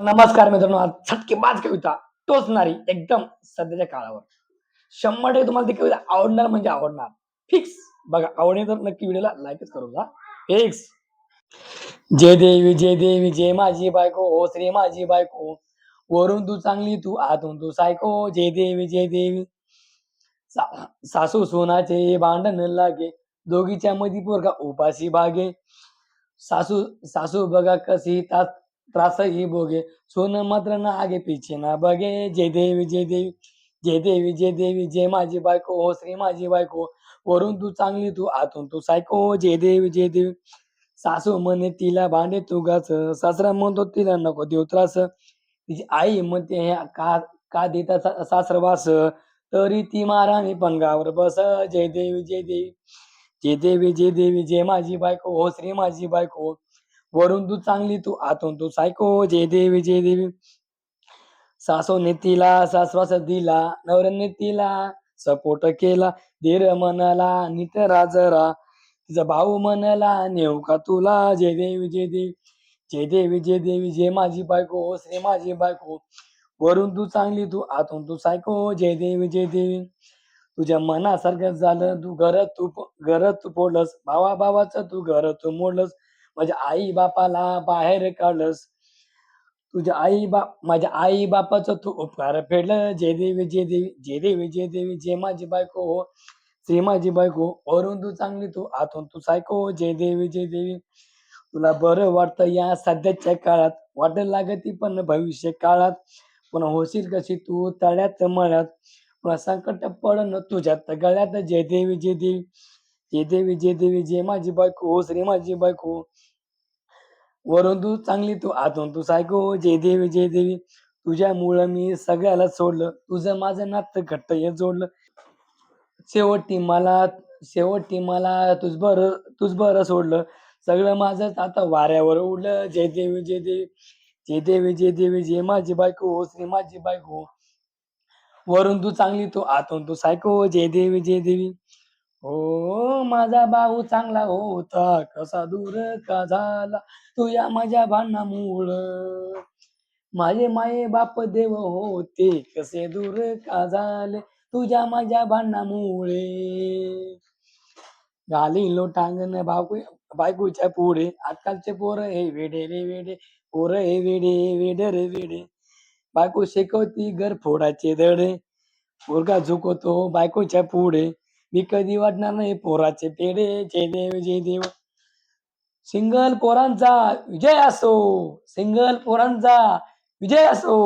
नमस्कार मित्रांनो आज छटकेबाज कविता टोचणारी एकदम सध्याच्या काळावर. शंभर टक्के तुम्हाला ती कविता आवडणार म्हणजे आवडणार. फिक्स बघा आवडली तर नक्की व्हिडिओला लाईकच करू जा. फिक्स जय देवी जय देवी जय माझी बायको हो श्री माझी बायको. वरून तू चांगली तू आतून तू सायको. जय देवी जय देवी. सा- सासू सोनाचे भांडण लागे. दोघीच्या मधी पोरगा उपाशी बागे सासू सासू बघा कशी तास त्रासही भोगे सोन मात्र ना आगे पिछे ना बघे जय देवी जय देवी जय देवी जय देवी जय माझी बायको हो श्री माझी बायको वरून तू चांगली तू आतून तू सायको जय देवी जय देवी सासू म्हणे तिला भांडे तू सासरा म्हणतो तिला नको देऊ त्रास तिची आई म्हणते "हे का का देता सा- सासरवास तरी ती माराने पंगावर बस जय देवी जय देवी जय देवी जय देवी जय माझी बायको हो श्री माझी बायको वरून तू चांगली तू आतून तू सायको जय देवी जय देवी. सासूने तिला सासवास दिला नवऱ्याने तिला सपोर्ट केला धीर म्हणाला नीट राजरा. तिचा भाऊ म्हणाला नेऊ का तुला? जय देवी जय देवी. जय देवी जय देवी जय माझी बायको श्री माझी बायको. वरून तू चांगली तू आतून तू सायको जय देवी जय देवी. तुझ्या मनासारखं झालं तू घर तू घर तू फोडलंस भावा भावाचं तू घर तू मोडलंस. माझ्या आई बापाला बाहेर काढलंस. तुझ्या आई बाप माझ्या आई बापाचं तू उपकार फेडल. जय देवी जय देवी जय देवी जय देवी जय माझी बायको. हो श्री माझी बायको. वरून तू चांगली तू आतून तू सायको. जय देवी जय देवी. तुला बरं वाटतं या सध्याच्या काळात. वाट लागती पण भविष्य काळात. पुन्हा होशील कशी तू तळ्यात मळ्यात. पुन्हा संकट पडन तुझ्यात गळ्यात. जय देवी जय देवी. जय देवी जय देवी माझी बायको हो श्री माझी बायको. वरून तू चांगली तू आतून तू सायको. जय देवी जय देवी. तुझ्यामुळं मी सगळ्याला सोडलं. तुझं माझं नातं घट्ट हे जोडलं. शेवटी मला शेवटी मला तुझ बर तुझ बरं सोडलं. सगळं माझंच आता वाऱ्यावर उडलं. जय देवी जय देवी. जय देवी जय देवी जय माझी बायको हो श्री माझी बायको. वरून तू चांगली तू आतून तू सायको. जय देवी जय देवी. हो माझा भाऊ चांगला होता. कसा दूर का झाला? तुझ्या माझ्या भांडणामुळं माझे माये बाप देव होते. कसे दूर का झाले? तुझ्या माझ्या भांडणामुळे घाली लोटांगण बायको बायकोच्या पुढे. आजकालचे पोर हे वेडे रे वेडे. पोर हे वेडे वेडे रे वेडे. बायको शिकवती घर फोडाचे धडे. पोरगा झुकवतो बायकोच्या पुढे. मी कधी वाटणार नाही पोराचे पेढे. जय देव जय देव. सिंगल पोरांचा विजय असो. सिंगल पोरांचा विजय असो.